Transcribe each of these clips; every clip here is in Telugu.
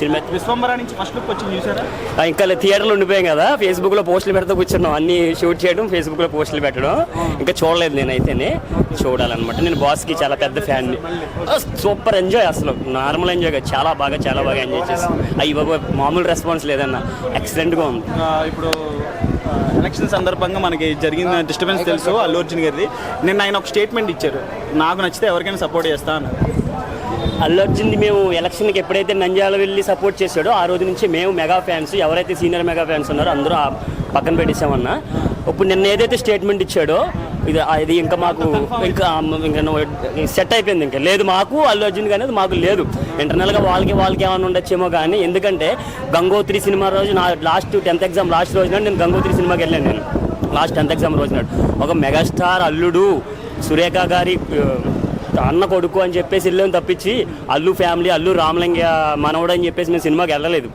సినిమా. విశ్వంబర నుంచి ఫస్ట్ లుక్ వచ్చింది చూసారా? ఇంకా థియేటర్లో ఉండిపోయాం కదా ఫేస్బుక్లో పోస్టులు పెడతా కూర్చున్నాం. అన్ని షూట్ చేయడం ఫేస్బుక్లో పోస్టులు పెట్టడం. ఇంకా చూడలేదు నేనైతేనే చూడాలన్నమాట. నేను బాస్కి చాలా పెద్ద ఫ్యాన్ సూపర్ ఎంజాయ్ అసలు. నార్మల్ ఎంజాయ్ కాదు చాలా బాగా చాలా బాగా ఎంజాయ్ చేసాం. బాబా మామూలు రెస్పాన్స్ లేదన్న. ఎక్సలెంట్గా ఉంది ఇప్పుడు ఎలక్షన్ సందర్భంగా మనకి జరిగిన డిస్టర్బెన్స్ తెలుసు అల్లు అర్జున్ గారిది. నిన్న ఆయన ఒక స్టేట్మెంట్ ఇచ్చారు. నాకు నచ్చితే ఎవరికైనా సపోర్ట్ చేస్తా అన్నారు. అల్లు అర్జున్ది మేము ఎలక్షన్కి ఎప్పుడైతే నంద్యాల వెళ్ళి సపోర్ట్ చేశాడో ఆ రోజు నుంచి మేము మెగా ఫ్యాన్స్ ఎవరైతే సీనియర్ మెగా ఫ్యాన్స్ ఉన్నారో అందరూ ఆ పక్కన పెట్టేసామన్నా ఇప్పుడు నిన్న ఏదైతే స్టేట్మెంట్ ఇచ్చాడో ఇది అది ఇది ఇంకా మాకు ఇంకా ఇంకా సెట్ అయిపోయింది ఇంకా. లేదు మాకు అల్లు అర్జున్ కానీ అది మాకు లేదు. ఇంటర్నల్గా వాళ్ళకి వాళ్ళకి ఏమైనా ఉండొచ్చేమో కానీ ఎందుకంటే గంగోత్రి సినిమా రోజు నా లాస్ట్ టెన్త్ ఎగ్జామ్ లాస్ట్ రోజున నేను గంగోత్రి సినిమాకి వెళ్ళాను నేను. లాస్ట్ టెన్త్ ఎగ్జామ్ రోజు నాడు. ఒక మెగాస్టార్ అల్లుడు సురేఖ గారి అన్న కొడుకు అని చెప్పేసి వెళ్ళాం తప్పించి అల్లు ఫ్యామిలీ అల్లు రామలింగ మనవడు అని చెప్పేసి మేము సినిమాకి వెళ్ళలేదు.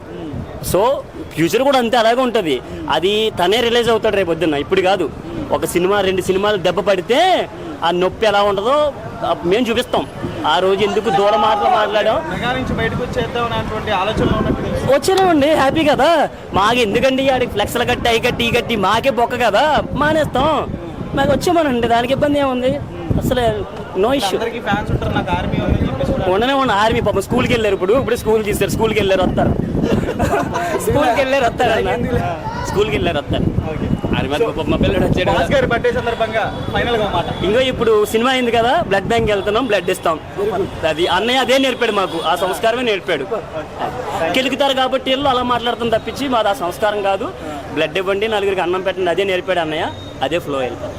సో ఫ్యూచర్ కూడా అంతే అలాగే ఉంటుంది. అది తనే రిలీజ్ అవుతాడు రేపు పొద్దున్న. ఇప్పుడు కాదు. ఒక సినిమా రెండు సినిమాలు దెబ్బ పడితే ఆ నొప్పి ఎలా ఉంటుందో మేము చూపిస్తాం. ఆ రోజు ఎందుకు దూర మాటలు మాట్లాడాం వచ్చామండి హ్యాపీ కదా? మాకు ఎందుకండి ఆడికి ఫ్లెక్స్లు కట్టి అయి కట్టి ఈ కట్టి? మాకే బొక్క కదా? మానేస్తాం. మాకు వచ్చామనండి. దానికి ఇబ్బంది ఏముంది? అసలు నో ఇష్యూ ఉండనే ఉన్న ఆర్మీ పాపం స్కూల్కి వెళ్ళారు ఇప్పుడు. ఇప్పుడు స్కూల్ తీస్తారు స్కూల్కి వెళ్ళారు వస్తారు. స్కూల్కి వెళ్ళారు వస్తారు అన్న. స్కూల్కి వెళ్ళారు వస్తారు. ఇంకో ఇప్పుడు సినిమా అయింది కదా బ్లడ్ బ్యాంక్ వెళ్తున్నాం బ్లడ్ ఇస్తాం. అది అన్నయ్య అదే నేర్పాడు మాకు. ఆ సంస్కారమే నేర్పాడు. కెలుకుతారు కాబట్టి వీళ్ళు అలా మాట్లాడుతాం తప్పించి మాది ఆ సంస్కారం కాదు. బ్లడ్ ఇవ్వండి నలుగురికి అన్నం పెట్టండి అదే నేర్పాడు అన్నయ్య. అదే ఫ్లో వెళ్తాం